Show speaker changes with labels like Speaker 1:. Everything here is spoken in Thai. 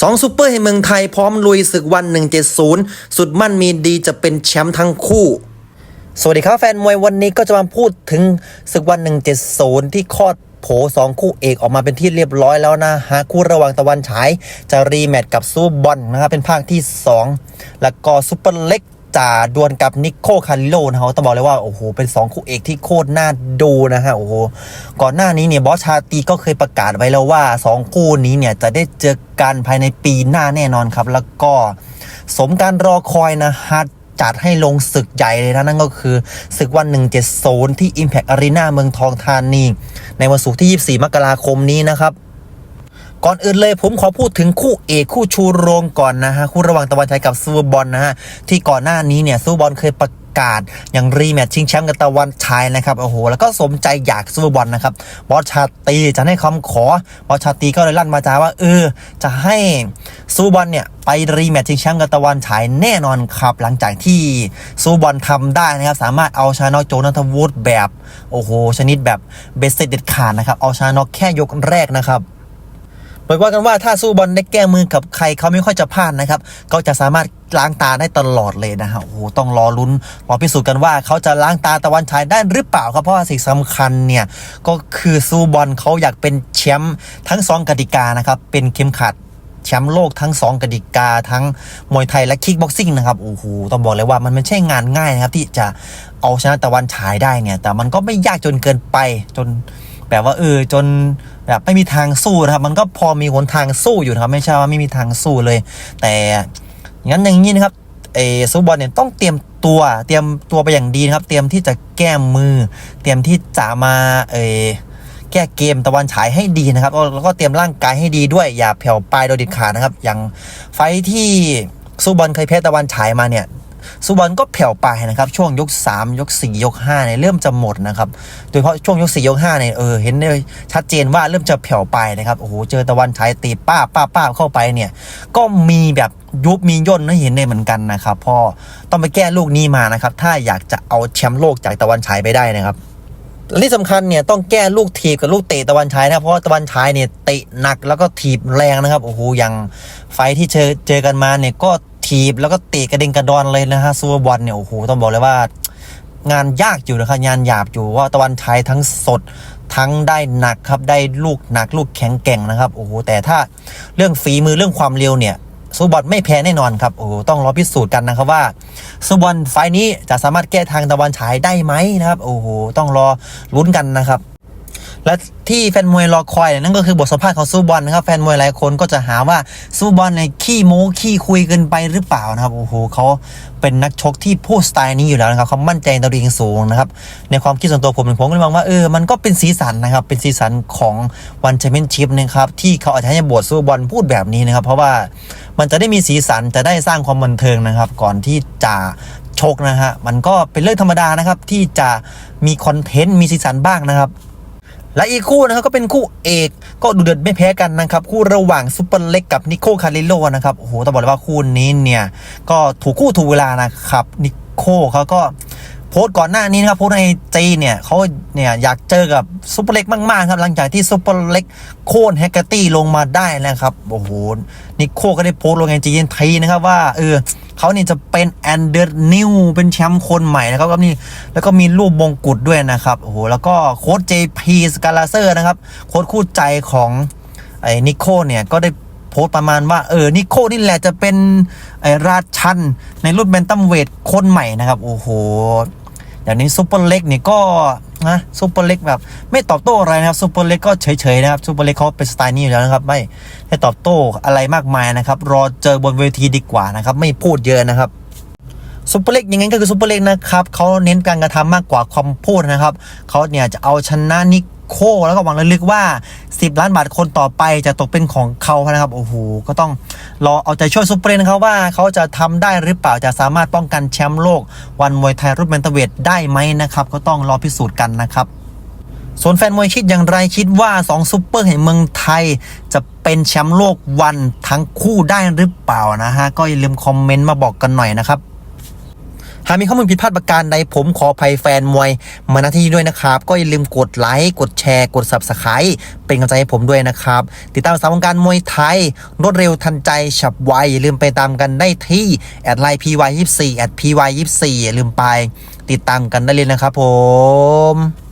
Speaker 1: สองซูเปอร์ให้เมืองไทยพร้อมลุยศึกวัน 170 สุดมั่นมีดีจะเป็นแชมป์ทั้งคู่ สวัสดีครับแฟนมวยวันนี้ก็จะมาพูดถึงศึกวัน 170 ที่คลอดโผสองคู่เอกออกมาเป็นที่เรียบร้อยแล้วนะฮะคู่ระหว่างตะวันฉายจะรีแมตช์กับซูบอลนะครับเป็นภาคที่ 2 แล้วก็ซูเปอร์เล็ก จ่าดวลกับนิโคคาริโลนะฮะต้องบอกเลยว่าโอ้โหเป็น 2 คู่เอกที่โคตรน่าดูนะฮะโอ้โหก่อนหน้านี้เนี่ยบอสชาตีก็เคยประกาศไว้แล้วว่า 2 คู่นี้เนี่ยจะได้เจอกันภายในปีหน้าแน่นอนครับ แล้วก็สมการรอคอยนะฮะจัดให้ลงศึกใหญ่เลยนะ นั่นก็คือศึกวัน 170 ที่ Impact Arena เมืองทองธานีในวันศุกร์ที่ 24 มกราคมนี้นะครับ ก่อนอื่นเลยผมขอพูดถึงคู่เอกคู่ชูโรงก่อนนะฮะ คู่ระหว่างตะวันฉายกับซูบอลนะฮะ ที่ก่อนหน้านี้เนี่ยซูบอลเคยประกาศอย่างรีแมตช์ชิงแชมป์กับตะวันฉายนะครับโอ้โหแล้วก็สมใจอยากซูเปอร์บอลนะครับบอสชาตีจะให้คำขอบอสชาตีก็เลยลั่นมาจ้าว่าเออจะให้ซูเปอร์บอลเนี่ยไปรีแมตช์ชิงแชมป์กับตะวันฉายแน่นอนครับ หลังจากที่ซูเปอร์บอลทำได้นะครับสามารถเอาชนะน็อโจนัทวูดแบบโอ้โหชนิดแบบเบสเซตเด็ดขาดนะครับเอาชนะน็อแค่ยกแรกนะครับ โดยว่ากันว่าถ้าสู้บอลได้แก้มือกับใครเขาไม่ค่อยจะพลาดนะครับก็จะสามารถล้างตาได้ตลอดเลยนะฮะโอ้โหต้องรอลุ้นรอพิสูจน์กันว่าเขาจะล้างตาตะวันฉายได้หรือเปล่าครับเพราะว่าสิ่งสำคัญเนี่ยก็คือสู้บอลเขาอยากเป็นแชมป์ทั้งสองกติกานะครับเป็นเข็มขัดแชมป์โลกทั้งสองกติกาทั้งมวยไทยและคิกบ็อกซิ่งนะครับโอ้โหต้องบอกเลยว่ามันไม่ใช่งานง่ายนะครับที่จะเอาชนะตะวันฉายได้เนี่ย แต่มันก็ไม่ยากจนเกินไปจนแบบว่าเออจน แบบไม่มีทางสู้นะครับ มันก็พอมีหนทางสู้อยู่นะครับ ไม่ใช่ว่าไม่มีทางสู้เลย แต่งั้นอย่างนี้นะครับเอซูบอลเนี่ยต้องเตรียมตัวเตรียมตัวไปอย่างดีนะครับ เตรียมที่จะแก้มือ เตรียมที่จะมาเอแก้เกมตะวันฉายให้ดีนะครับแล้วก็เตรียมร่างกายให้ดีด้วยอย่าแผ่วปลายโดยเด็ดขาดนะครับ อย่างไฟท์ที่ซูบอลเคยแพ้ตะวันฉายมาเนี่ย สุบอลก็แผ่วไปนะครับช่วงยก 3 ยก 4 ยก5เนี่ยเริ่มจะหมดนะครับโดยเฉพาะช่วงยก 4 ยก5เนี่ยเออเห็นเลยชัดเจนว่าเริ่มจะแผ่วไปนะครับโอ้โหเจอตะวันฉายตีป้าป้าป้าเข้าไปเนี่ยก็มีแบบยุบมีย่นให้เห็นได้เหมือนกันนะครับพ่อต้องไปแก้ลูกนี้มานะครับถ้าอยากจะเอาแชมป์โลกจากตะวันฉายไปได้นะครับและที่สำคัญเนี่ยต้องแก้ลูกถีบกับลูกเตะตะวันฉายนะเพราะตะวันฉายเนี่ยเตะหนักแล้วก็ถีบแรงนะครับโอ้โหอย่างไฟที่เจอเจอกันมาเนี่ยก็ ถีบแล้วก็เตะกระเด็นกระดอนเลยนะฮะซูเปอร์บอลเนี่ยโอ้โหต้องบอกเลยว่างานยากอยู่นะครับงานหยาบอยู่ว่าตะวันฉายทั้งสดทั้งได้หนักครับได้ลูกหนักลูกแข็งแกร่งนะครับโอ้โหแต่ถ้าเรื่องฝีมือเรื่องความเร็วเนี่ยซูบอลไม่แพ้แน่นอนครับโอ้โหต้องรอพิสูจน์กันนะครับว่าซูบอลไฟนี้จะสามารถแก้ทางตะวันฉายได้ไหมนะครับโอ้โหต้องรอลุ้นกันนะครับ และที่แฟนมวยรอคอยนั่นก็คือบทสัมภาษณ์ของซูบอลนะครับแฟนมวยหลายคนก็จะหาว่าซูบอลในขี้โม้ขี้คุยเกินไปหรือเปล่านะครับโอ้โหเขาเป็นนักชกที่พูดสไตล์นี้อยู่แล้วนะครับเขามั่นใจในตัวเองสูงนะครับในความคิดส่วนตัวผมผมก็เลยมองว่าเออมันก็เป็นสีสันนะครับเป็นสีสันของวันแชมเปี้ยนชิพนะครับที่เขาอาจจะให้บทซูบอลพูดแบบนี้นะครับ เพราะว่ามันจะได้มีสีสันจะได้สร้างความบันเทิงนะครับ ก่อนที่จะชกนะฮะมันก็เป็นเรื่องธรรมดานะครับที่จะมีคอนเทนต์มีสีสันบ้างนะครับ และอีกคู่นะครับก็เป็นคู่เอกก็ดูเดือดไม่แพ้กันนะครับ คู่ระหว่างซูเปอร์เล็กกับนิโคคาริโลนะครับโอ้โหต้องบอกเลยว่าคู่นี้เนี่ย ก็ถูกคู่ถูกเวลานะครับนิโคเขาก็ โพสต์ก่อนหน้านี้นะครับโพสต์ในจีเนี่ยเขาเนี่ยอยากเจอกับซุปเปอร์เล็กมากๆครับหลังจากที่ซุปเปอร์เล็กโค่นแฮกเกอร์ตี้ลงมาได้นะครับโอ้โหนิโคก็ได้โพสต์ลงในจีนไทีนะครับว่าเออเขาเนี่ยจะเป็นแอนเดอร์นิวเป็นแชมป์คนใหม่นะครับก็นี่แล้วก็มีรูปมงกุฎด้วยนะครับโอ้โหแล้วก็โค้ช JP สกาลาเซอร์นะครับโค้ชคู่ใจของไอ้นิโคเนี่ยก็ได้โพสต์ประมาณว่าเออนิโคนี่แหละจะเป็นไอ้ราชันในรุ่นแบนตัมเวทคนใหม่นะครับโอ้โห อย่างนี้ซูเปอร์เล็กเนี่ยก็นะซูเปอร์เล็กแบบ ไม่ตอบโต้อะไรนะครับซูเปอร์เล็กก็เฉยๆนะครับซูเปอร์เล็กเขาเป็นสไตล์นี้อยู่แล้วนะครับ ไม่ได้ตอบโต้อะไรมากมายนะครับ รอเจอบนเวทีดีกว่านะครับ ไม่พูดเยอะนะครับซูเปอร์เล็กยังไงก็คือซูเปอร์เล็กนะครับเขาเน้นการกระทำมากกว่าความพูดนะครับเขาเนี่ยจะเอาชนะนิ โคแล้วก็หวังลึกๆว่า 10 ล้านบาทคนต่อไปจะตกเป็นของเขานะครับโอ้โหก็ต้องรอเอาใจช่วยซูเปอร์เล็กนะครับว่าเขาจะทำได้หรือเปล่าจะสามารถป้องกันแชมป์โลก วันมวยไทยรุ่นแบนเทเวทได้ไหมนะครับ ก็ต้องรอพิสูจน์กันนะครับส่วนแฟนมวยคิดอย่างไรคิดว่า 2ซูเปอร์แห่งเมืองไทย จะเป็นแชมป์โลกวันทั้งคู่ได้หรือเปล่านะฮะ ก็อย่าลืมคอมเมนต์มาบอกกันหน่อยนะครับ หากมีข้อมูลผิดพลาดประการใดผมขออภัยแฟนมวย มาณที่นี้ด้วยนะครับ ก็อย่าลืมกดไลค์กดแชร์ กด subscribe เป็นกำลังใจให้ผมด้วยนะครับ ติดตามสาวงการมวยไทย รวดเร็วทันใจฉับไวอย่าลืมไปตามกันได้ที่แอดไลน์ py 24 at py 24 อย่าลืมไป ติดตามกันได้เลยนะครับผม